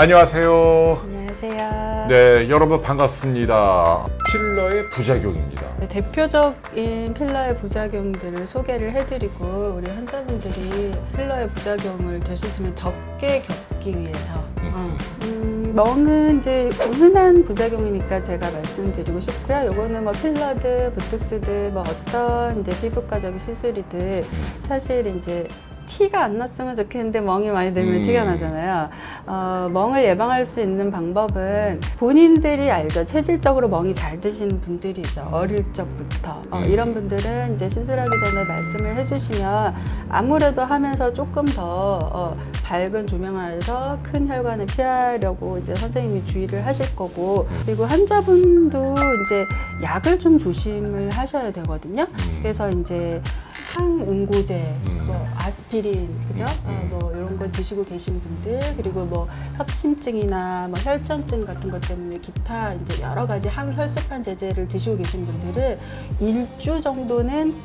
안녕하세요. 안녕하세요. 네, 여러분 반갑습니다. 필러의 부작용입니다. 네, 대표적인 필러의 부작용들을 소개를 해드리고 우리 환자분들이 필러의 부작용을 되셨으면 적게 겪기 위해서 어, 음, 멍은 이제 좀 흔한 부작용이니까 제가 말씀드리고 싶고요. 요거는 뭐 필러든 부특스든 뭐 어떤 이제 피부과적인 시술이든 사실 이제 티가 안 났으면 좋겠는데 멍이 많이 들면 음. 티가 나잖아요. 어, 멍을 예방할 수 있는 방법은 본인들이 알죠. 체질적으로 멍이 잘 드시는 분들이 있어. 어릴 적부터. 어, 음. 이런 분들은 이제 시술하기 전에 말씀을 해주시면 아무래도 하면서 조금 더 어, 밝은 조명 아래서 큰 혈관을 피하려고 이제 선생님이 주의를 하실 거고 그리고 환자분도 이제 약을 좀 조심을 하셔야 되거든요. 음. 그래서 이제 항응고제, 음. 뭐 아스피린, 그죠? 어, 뭐 이런 거 드시고 계신 분들 그리고 뭐 협심증이나 뭐 혈전증 같은 것 때문에 기타 이제 여러 가지 항혈소판 제제를 드시고 계신 분들은 일주 정도는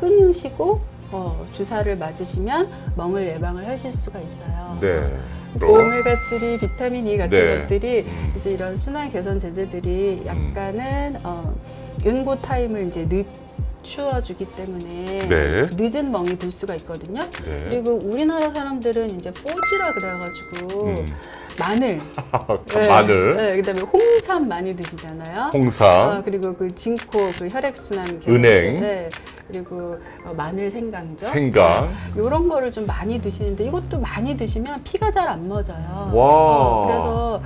끊으시고 어, 주사를 맞으시면 멍을 예방을 하실 수가 있어요. 네. 오메가 3, 비타민 E 같은 네. 것들이 음. 이제 이런 순환 개선 제제들이 약간은 어, 응고 타임을 이제 늦 추어주기 때문에 네. 늦은 멍이 들 수가 있거든요. 네. 그리고 우리나라 사람들은 이제 뽀지라 그래가지고 음. 마늘, 마늘, 네, 그다음에 홍삼 많이 드시잖아요. 홍삼, 아, 그리고 그 진코, 그 혈액순환 개선 은행. 네. 그리고 어, 마늘 생강죠. 생강. 이런 거를 좀 많이 드시는데 이것도 많이 드시면 피가 잘 안 멎어요. 와. 어, 그래서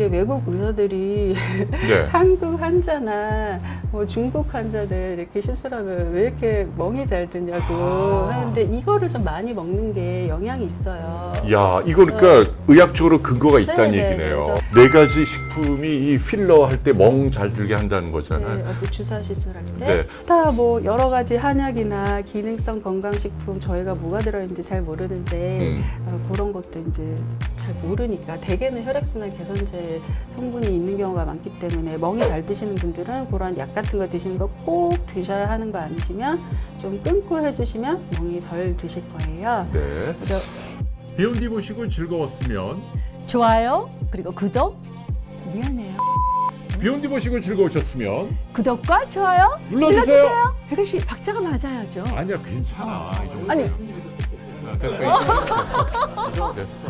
이제 외국 의사들이 네. 한국 환자나 뭐 중국 환자들 이렇게 시술하면 왜 이렇게 멍이 잘 드냐고 아. 하는데 이거를 좀 많이 먹는 게 영향이 있어요. 야, 이거 그러니까 의학적으로 근거가 있다는 어. 네, 네, 얘기네요. 그렇죠. 네 가지 식품이 이 필러 할 때 멍 잘 들게 한다는 네, 거잖아요. 어떤 주사 시술할 때. 네. 다뭐 여러 가지 한약이나 기능성 건강식품 저희가 뭐가 들어있는지 잘 모르는데 음. 어, 그런 것도 이제 잘 모르니까 대개는 혈액순환 개선제 성분이 있는 경우가 많기 때문에 멍이 잘 드시는 분들은 그런 약 같은 거 드시는 거 꼭 드셔야 하는 거 아니시면 좀 끊고 해주시면 멍이 덜 드실 거예요. 네. 그래서 비욘디 보시고 즐거웠으면 좋아요 그리고 구독 미안해요. 비욘디 보시고 즐거우셨으면 구독과 좋아요 눌러주세요. 혜근 씨 박자가 맞아야죠. 아니야 괜찮아. 이 정도. 아니. 됐어. 이제 됐어. 됐어.